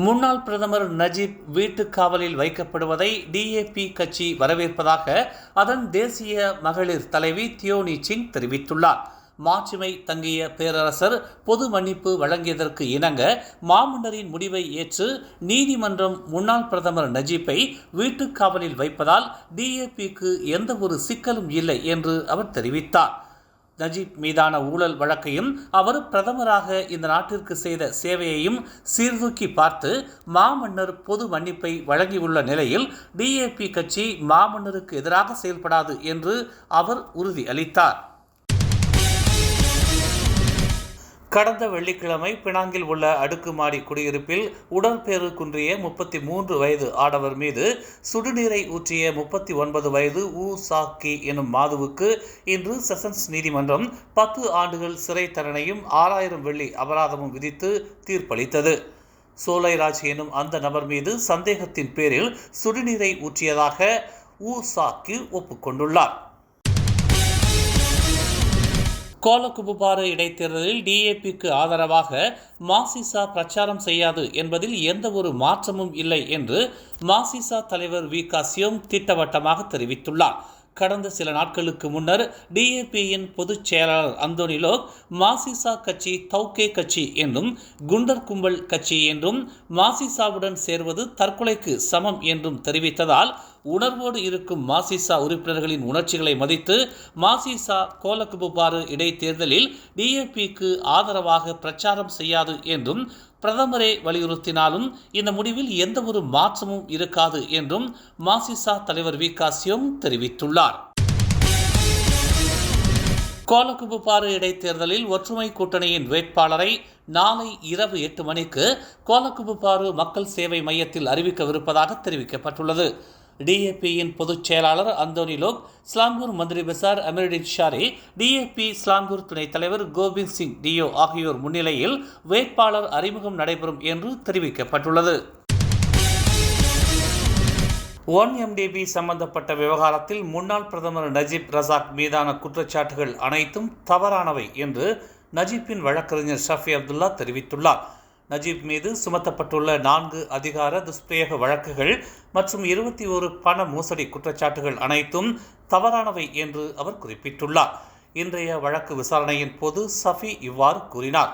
முன்னாள் பிரதமர் நஜீப் வீட்டு காவலில் வைக்கப்படுவதை டிஏபி கட்சி வரவேற்பதாக அதன் தேசிய மகளிர் தலைவி தியோனி சிங் தெரிவித்துள்ளார். மாட்சிமை தங்கிய பேரரசர் பொது மன்னிப்பு வழங்கியதற்கு இணங்க மாமன்னரின் முடிவை ஏற்று நீதிமன்றம் முன்னாள் பிரதமர் நஜீப்பை வீட்டுக் காவலில் வைப்பதால் டிஏபிக்கு எந்த ஒரு சிக்கலும் இல்லை என்று அவர் தெரிவித்தார். நஜீப் மீதான ஊழல் வழக்கையும் அவர் பிரதமராக இந்த நாட்டிற்கு செய்த சேவையையும் சீர்தூக்கி பார்த்து மாமன்னர் பொது மன்னிப்பை வழங்கியுள்ள நிலையில் டிஏபி கட்சி மாமன்னருக்கு எதிராக செயல்படாது என்று அவர் உறுதி அளித்தார் கடந்த வெள்ளிக்கிழமை பினாங்கில் உள்ள அடுக்குமாடி குடியிருப்பில் உடற்பேறு குன்றிய முப்பத்தி மூன்று வயது ஆடவர் மீது சுடுநீரை ஊற்றிய முப்பத்தி ஒன்பது வயது ஊ சாக்கி எனும் மாதுவுக்கு இன்று செஷன்ஸ் நீதிமன்றம் பத்து ஆண்டுகள் சிறை தண்டனையும் ஆறாயிரம் வெள்ளி அபராதமும் விதித்து தீர்ப்பளித்தது. சோலைராஜ் எனும் அந்த நபர் மீது சந்தேகத்தின் பேரில் சுடுநீரை ஊற்றியதாக ஊ சாக்கி ஒப்புக்கொண்டுள்ளார். கோலகுபுபாறு இடைத்தேர்தலில் டிஏபிக்கு ஆதரவாக மாசிசா பிரச்சாரம் செய்யாது என்பதில் எந்த ஒரு மாற்றமும் இல்லை என்று மாசிசா தலைவர் வி. காசியோம் திட்டவட்டமாக தெரிவித்துள்ளார். கடந்த சில நாட்களுக்கு முன்னர் டிஏபியின் பொதுச் செயலாளர் அந்தோனிலோக் மாசிசா கட்சி தௌகே கட்சி என்றும் குண்டர் கும்பல் கட்சி என்றும் மாசிசாவுடன் சேர்வது தற்கொலைக்கு சமம் என்றும் தெரிவித்ததால் உணர்வோடு இருக்கும் மாசிசா உறுப்பினர்களின் உணர்ச்சிகளை மதித்து மாசிசா கோலகுபுபாறு இடைத்தேர்தலில் டிஏபிக்கு ஆதரவாக பிரச்சாரம் செய்யாது என்றும் பிரதமரே வலியுறுத்தினாலும் இந்த முடிவில் எந்த ஒரு மாற்றமும் இருக்காது என்றும் மாசிசா தலைவர் வி காசியம் தெரிவித்துள்ளார். கோலக்குபுபாறு இடைத்தேர்தலில் ஒற்றுமை கூட்டணியின் வேட்பாளரை நாளை இரவு எட்டு மணிக்கு கோலக்குபுபாறு மக்கள் சேவை மையத்தில் அறிவிக்கவிருப்பதாக தெரிவிக்கப்பட்டுள்ளது. டிஏபியின் பொதுச் செயலாளர் அந்தோனி லோக் ஸ்லாங்கூர் மந்திரி பெசார் அமருடின் ஷாரி டிஏபி ஸ்லாங்கூர் துணைத் தலைவர் கோவிந்த் சிங் டியோ ஆகியோர் முன்னிலையில் வேட்பாளர் அறிமுகம் நடைபெறும் என்று தெரிவிக்கப்பட்டுள்ளது. ஒன் எம்டிபி சம்பந்தப்பட்ட விவகாரத்தில் முன்னாள் பிரதமர் நஜீப் ரசாக் மீதான குற்றச்சாட்டுகள் அனைத்தும் தவறானவை என்று நஜீப்பின் வழக்கறிஞர் ஷஃபி அப்துல்லா தெரிவித்துள்ளார். நஜீப் மீது சுமத்தப்பட்டுள்ள நான்கு அதிகார துஷ்பிரயோக வழக்குகள் மற்றும் இருபத்தி ஒரு பண மோசடி குற்றச்சாட்டுகள் அனைத்தும் தவறானவை என்று அவர் குறிப்பிட்டுள்ளார். இன்றைய வழக்கு விசாரணையின் போது சஃபி இவ்வாறு கூறினார்.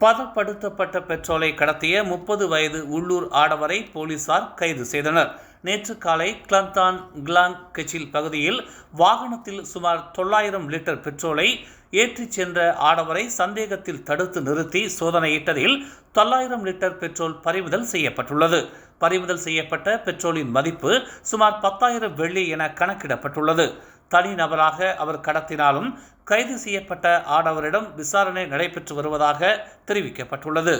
பதப்படுத்தப்பட்ட பெட்ரோலை கடத்திய முப்பது வயது உள்ளூர் ஆடவரை போலீசார் கைது செய்தனர். நேற்று காலை கிளந்தான் கிளாங் கெச்சில் பகுதியில் வாகனத்தில் சுமார் தொள்ளாயிரம் லிட்டர் பெட்ரோலை ஏற்றிச் சென்ற ஆடவரை சந்தேகத்தில் தடுத்து நிறுத்தி சோதனையிட்டதில் தொள்ளாயிரம் லிட்டர் பெட்ரோல் பறிமுதல் செய்யப்பட்டுள்ளது. பறிமுதல் செய்யப்பட்ட பெட்ரோலின் மதிப்பு சுமார் பத்தாயிரம் வெள்ளி என கணக்கிடப்பட்டுள்ளது. தனிநபராக அவர் கடத்தினாலும் கைது செய்யப்பட்ட ஆடவரிடம் விசாரணை நடைபெற்று வருவதாக தெரிவிக்கப்பட்டுள்ளது.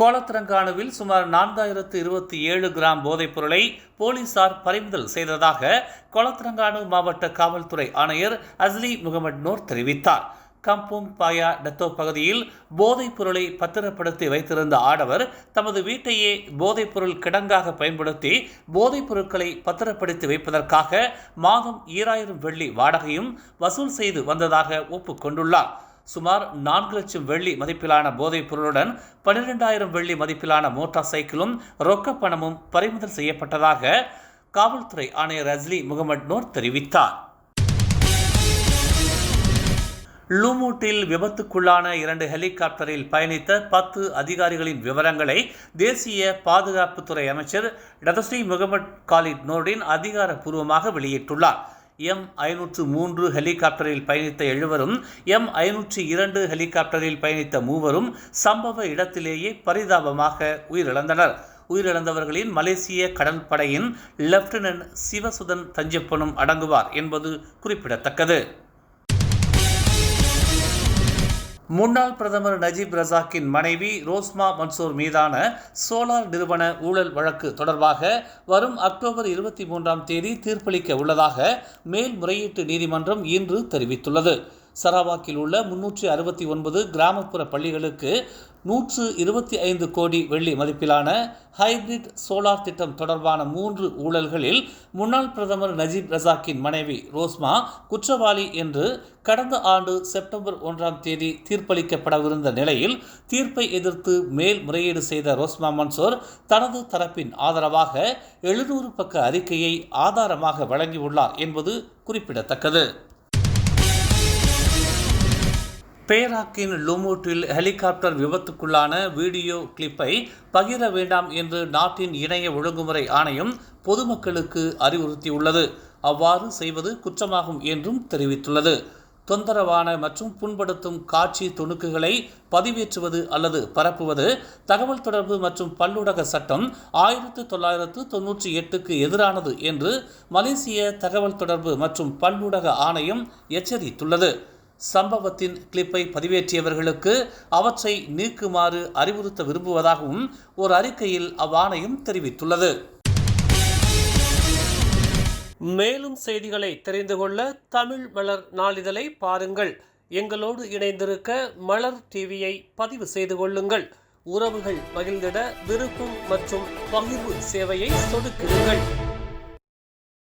கோலத்திரங்கானுவில் சுமார் நான்காயிரத்து இருபத்தி ஏழு கிராம் போதைப் பொருளை போலீசார் பறிமுதல் செய்ததாக கோலத்திரங்கானு மாவட்ட காவல்துறை ஆணையர் அஸ்லி முகமது நூர் தெரிவித்தார். கம்பும் பாயா டத்தோ பகுதியில் போதைப் பொருளை பத்திரப்படுத்தி வைத்திருந்த ஆடவர் தமது வீட்டையே போதைப் பொருள் கிடங்காக பயன்படுத்தி போதைப் பொருட்களை பத்திரப்படுத்தி வைப்பதற்காக மாதம் ஈராயிரம் வெள்ளி வாடகையும் வசூல் செய்து வந்ததாக ஒப்புக்கொண்டுள்ளார் சுமார் நான்கு லட்சம் வெள்ளி மதிப்பிலான போதைப் பொருளுடன் பன்னிரெண்டாயிரம் வெள்ளி மதிப்பிலான மோட்டார் சைக்கிளும் ரொக்க பணமும் பறிமுதல் செய்யப்பட்டதாக காவல்துறை ஆணையர் அஸ்லி முகமது நூர் தெரிவித்தார். லூமூட்டில் விபத்துக்குள்ளான இரண்டு ஹெலிகாப்டரில் பயணித்த பத்து அதிகாரிகளின் விவரங்களை தேசிய பாதுகாப்புத்துறை அமைச்சர் டதஸ்ரீ முகமது காலித் நோர்டின் அதிகாரப்பூர்வமாக வெளியிட்டுள்ளார். எம் ஐநூற்று மூன்று ஹெலிகாப்டரில் பயணித்த எழுவரும் எம் ஐநூற்று இரண்டு ஹெலிகாப்டரில் பயணித்த மூவரும் சம்பவ இடத்திலேயே பரிதாபமாக உயிரிழந்தனர். உயிரிழந்தவர்களின் மலேசிய கடற்படையின் லெப்டினன்ட் சிவசுதன் தஞ்சப்பனும் அடங்குவார் என்பது குறிப்பிடத்தக்கது. முன்னாள் பிரதமர் நஜீப் ரசாக்கின் மனைவி ரோஸ்மா மன்சூர் மீதான சோலார் நிறுவன ஊழல் வழக்கு தொடர்பாக வரும் அக்டோபர் இருபத்தி மூன்றாம் தேதி தீர்ப்பளிக்க உள்ளதாக மேல்முறையீட்டு நீதிமன்றம் இன்று தெரிவித்துள்ளது. சரவாக்கில் உள்ள முன்னூற்றி அறுபத்தி ஒன்பது கிராமப்புற பள்ளிகளுக்கு நூற்று இருபத்தி ஐந்து கோடி வெள்ளி மதிப்பிலான ஹைபிரிட் சோலார் திட்டம் தொடர்பான மூன்று ஊழல்களில் முன்னாள் பிரதமர் நஜீப் ரசாக்கின் மனைவி ரோஸ்மா குற்றவாளி என்று கடந்த ஆண்டு செப்டம்பர் ஒன்றாம் தேதி தீர்ப்பளிக்கப்படவிருந்த நிலையில் தீர்ப்பை எதிர்த்து மேல்முறையீடு செய்த ரோஸ்மா மன்சோர் தனது தரப்பின் ஆதரவாக எழுநூறு பக்க அறிக்கையை ஆதாரமாக வழங்கியுள்ளார் என்பது குறிப்பிடத்தக்கது. பேராக்கின் லுமூட்டில் ஹெலிகாப்டர் விபத்துக்குள்ளான வீடியோ கிளிப்பை பகிர வேண்டாம் என்று நாட்டின் இணைய ஒழுங்குமுறை ஆணையம் பொதுமக்களுக்கு அறிவுறுத்தியுள்ளது. அவ்வாறு செய்வது குற்றமாகும் என்றும் தெரிவித்துள்ளது. தொந்தரவான மற்றும் புண்படுத்தும் காட்சி துணுக்குகளை பதிவேற்றுவது அல்லது பரப்புவது தகவல் தொடர்பு மற்றும் பல்லூடக சட்டம் ஆயிரத்து தொள்ளாயிரத்து தொன்னூற்றி எட்டுக்கு எதிரானது என்று மலேசிய தகவல் தொடர்பு மற்றும் பல்லூடக ஆணையம் எச்சரித்துள்ளது. சம்பவத்தின் கிளிப்பை பதிவேற்றியவர்களுக்கு அவற்றை நீக்குமாறு அறிவுறுத்த விரும்புவதாகவும் ஒரு அறிக்கையில் அவ்வாணையம் தெரிவித்துள்ளது. மேலும் செய்திகளை தெரிந்து கொள்ள தமிழ் மலர் நாளிதழை பாருங்கள். எங்களோடு இணைந்திருக்க மலர் டிவியை பதிவு செய்து கொள்ளுங்கள். உறவுகள் மகிழ்ந்திட விருப்பம் மற்றும் பகிர்வு சேவையை சொடுக்கிடுங்கள்